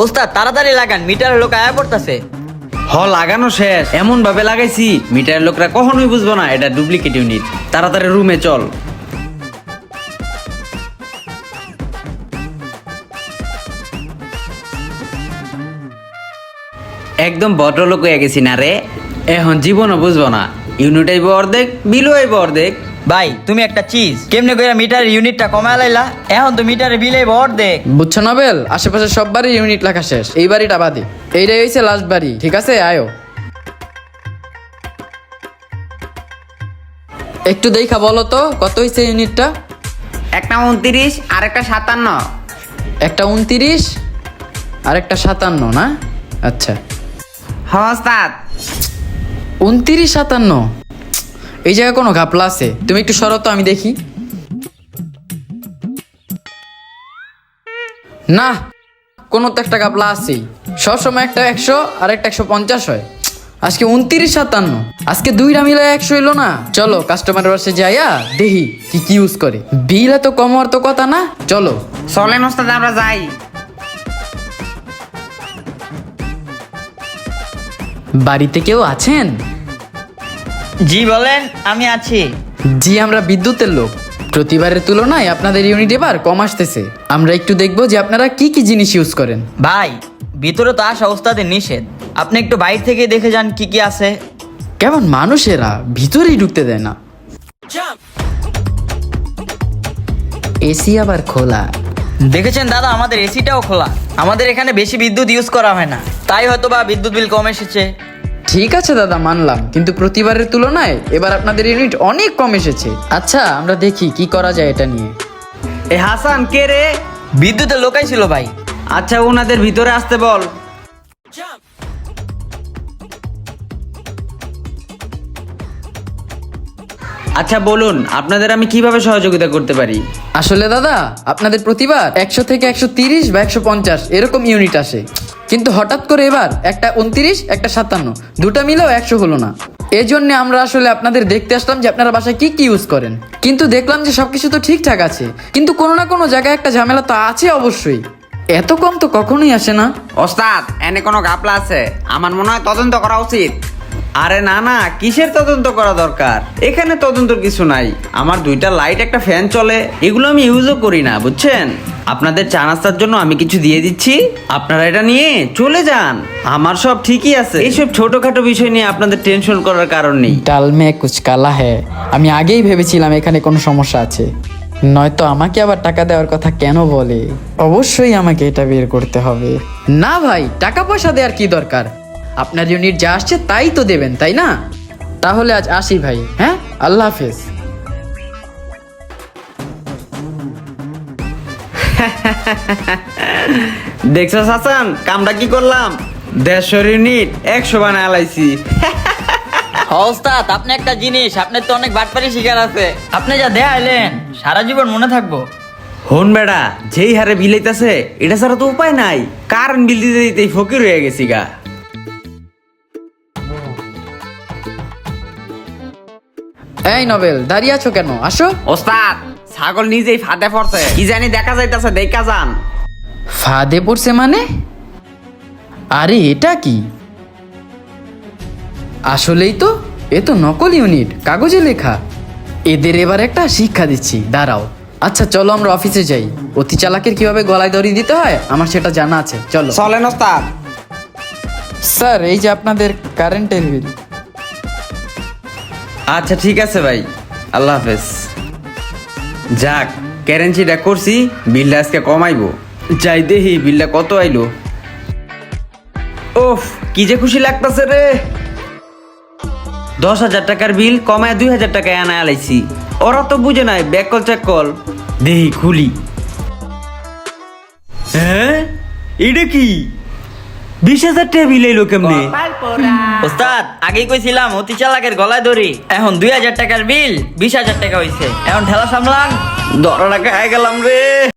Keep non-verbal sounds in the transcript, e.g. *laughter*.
ওস্তাদ, তাড়াতাড়ি লাগান মিটার লোক আয়া পড়তাছে। হ, লাগানো শেষ। এমন ভাবে লাগাইছি, মিটারের লোকরা কখনোই বুঝব না, এটা ডুপ্লিকেট ইউনিট তাড়াতাড়ি রুমে চল। একদম ভদ্রলোক হয়ে গেছি না রে। এখন জীবনও বুঝব না। ইউনিট আইব অর্ধেক, বিলও আইব অর্ধেক। ভাই তুমি একটা চিজ কেমনে করে মিটার ইউনিটটা কমায় লাইলা? এখন তো মিটারে বিলে ভর দেখ। বুঝছ নবেল? আশেপাশে সব বাড়ির ইউনিট লেখা শেষ। এই বাড়িটা বাদে। এইটাই হয়েছে লাস্ট বাড়ি। ঠিক আছে? আয়ো। একটু দেখা বলো তো কত হয়েছে ইউনিটটা একটা উনত্রিশ আর একটা সাতান্ন। একটা উনত্রিশ আর একটা সাতান্ন না? আচ্ছা। হস্তাদ উনতিরিশ সাতান্ন? এই জায়গায় কোনো ঘাপলা আছে? তুমি একটু সরো তো আমি দেখি। না কোনো তো একটা ঘাপলা আছেই। সবসময় একটা একশো আর একটা একশো পঞ্চাশ হয়। আজকে উনতিরিশ সাতান্ন। আজকে দুইটা মিলে একশো এলো না। চলো কাস্টমারের পাশে যাইয়া দেখি কি কি ইউজ করে। বিল এত কম হওয়ার তো কথা না? চলো। চলেন ওস্তাদ আমরা যাই। বাড়িতে কেউ আছেন? জি বলেন আমি আছি। জি আমরা বিদ্যুতের লোক। প্রতিবারের তুলনায় আপনাদের ইউনিট এবার কম আসতেছে। আমরা একটু দেখব যে আপনারা কি কি জিনিস ইউজ করেন। ভাই ভিতরে তো আসা ওস্তাদের নিষেধ। আপনি একটু বাইরে থেকে দেখে যান কি কি আছে। কেমন মানুষেরা ভিতরেই ঢুকতে দেয় না। এসি আবার খোলা। দেখেছেন দাদা আমাদের এসিটাও খোলা। আমাদের এখানে বেশি বিদ্যুৎ ইউজ করা হয় না। তাই হয়তো বা বিদ্যুৎ বিল কম এসেছে। ঠিক আছে দাদা মানলাম। কিন্তু প্রতিবারের তুলনায় এবার আপনাদের ইউনিট অনেক কম এসেছে। আচ্ছা আমরা দেখি কি করা যায় এটা নিয়ে। এ হাসান কে রে? বিদ্যুতের লোকাই ছিল ভাই। আচ্ছা ওনাদের ভিতরে আসতে বল। আচ্ছা বলুন আপনাদের আমি কীভাবে সহযোগিতা করতে পারি? আসলে দাদা আপনাদের প্রতিবার একশো থেকে একশো তিরিশ বা একশো পঞ্চাশ এরকম ইউনিট আসে। কিন্তু হঠাৎ করে এবার একটা উনত্রিশ একটা সাতান্ন দুটা মিলেও একশো হলো না। এই জন্য আমরা আসলে আপনাদের দেখতে আসলাম যে আপনারা বাসায় কি কি ইউজ করেন। কিন্তু দেখলাম যে সবকিছু তো ঠিকঠাক আছে। কিন্তু কোনো না কোনো জায়গায় একটা ঝামেলা তো আছে অবশ্যই। এত কম তো কখনোই আসে না। ওস্তাদ এনে কোনো গাপলা আছে? আমার মনে হয় তদন্ত করা উচিত। আরে না না কিসের তদন্ত করা দরকার? এখানে তদন্তর কিছু নাই। আমার দুইটা লাইট একটা ফ্যান চলে। এগুলো আমি ইউজও করি না বুঝছেন? আপনাদের চা নাস্তার জন্য আমি কিছু দিয়ে দিচ্ছি। আপনারা এটা নিয়ে চলে যান। আমার সব ঠিকই আছে। এইসব ছোটখাটো বিষয় নিয়ে আপনাদের টেনশন করার কারণ নেই। ডাল মে কুচ কালা হ্যাঁ আমি আগেই ভেবেছিলাম এখানে কোনো সমস্যা আছে। নয়তো আমাকে আবার টাকা দেওয়ার কথা কেন বলে? অবশ্যই আমাকে এটা বের করতে হবে। না ভাই টাকা পয়সা দেওয়ার কি দরকার? আপনার ইউনিট যা আসছে তাই তো দেবেন তাই না? তাহলে আজ আসি ভাই হ্যাঁ? আল্লাহ হাফেজ। *laughs* দেখছ হাসান কামটা কি করলাম? দেড়শো ইউনিট একশো বানায় আলাইছি। *laughs* ওস্তাদ আপনি একটা জিনিস আপনার তো অনেক বাটপারি শিকার আছে। আপনি যা দেখাইলেন সারা জীবন মনে থাকব। হন বেড়া যেই হারে বিল হইতাছে এটা ছাড়া তো উপায় নাই। কারেন্ট বিল দিতে দিতেই ফকির হয়ে গেছি গা। এই নবেল দাঁড়িয়ে আছো কেন? আসো। ওস্তাদ ছাগল নিজেই ফাঁদে পড়ছে। কি জানি দেখা যাইতাছে দেখা যান। ফাঁদে পড়ছে মানে? আরে এটা কি? আসলেই তো এ তো নকল ইউনিট কাগজে লেখা। এদের এবার একটা শিক্ষা দিচ্ছি দাঁড়াও। আচ্ছা চলো আমরা অফিসে যাই। অতি চালাকের কীভাবে গলায় দড়ি দিতে হয় আমার সেটা জানা আছে চলো। চলেন ওস্তাদ। স্যার এই যে আপনাদের কারেন্টের বিল আচ্ছা ঠিক আছে ভাই। আল্লাহ হাফেজ। যাক কারেন্সিটা করছি, বিলটা আজকে কমাইবো। যাই দেখি বিলটা কত আইলো। ওফ, কি যে খুশি লাগতেছে রে। দশ হাজার টাকার বিল কমায় দুই হাজার টাকায় আনা আলাইছি। ওরা তো বুঝে নাই ব্যাক কল চেক কল দেহি খুলি। হ্যাঁ? এটা কি? বিশ হাজার টাকা বিল এলো কেমনে? ওস্তাদ আগেই কইছিলাম অতি চালাকের গলায় ধরি এখন দুই হাজার টাকার বিল বিশ হাজার টাকা হইছে। এখন ঠেলা সামলান। দরটা টাকা গেলাম রে।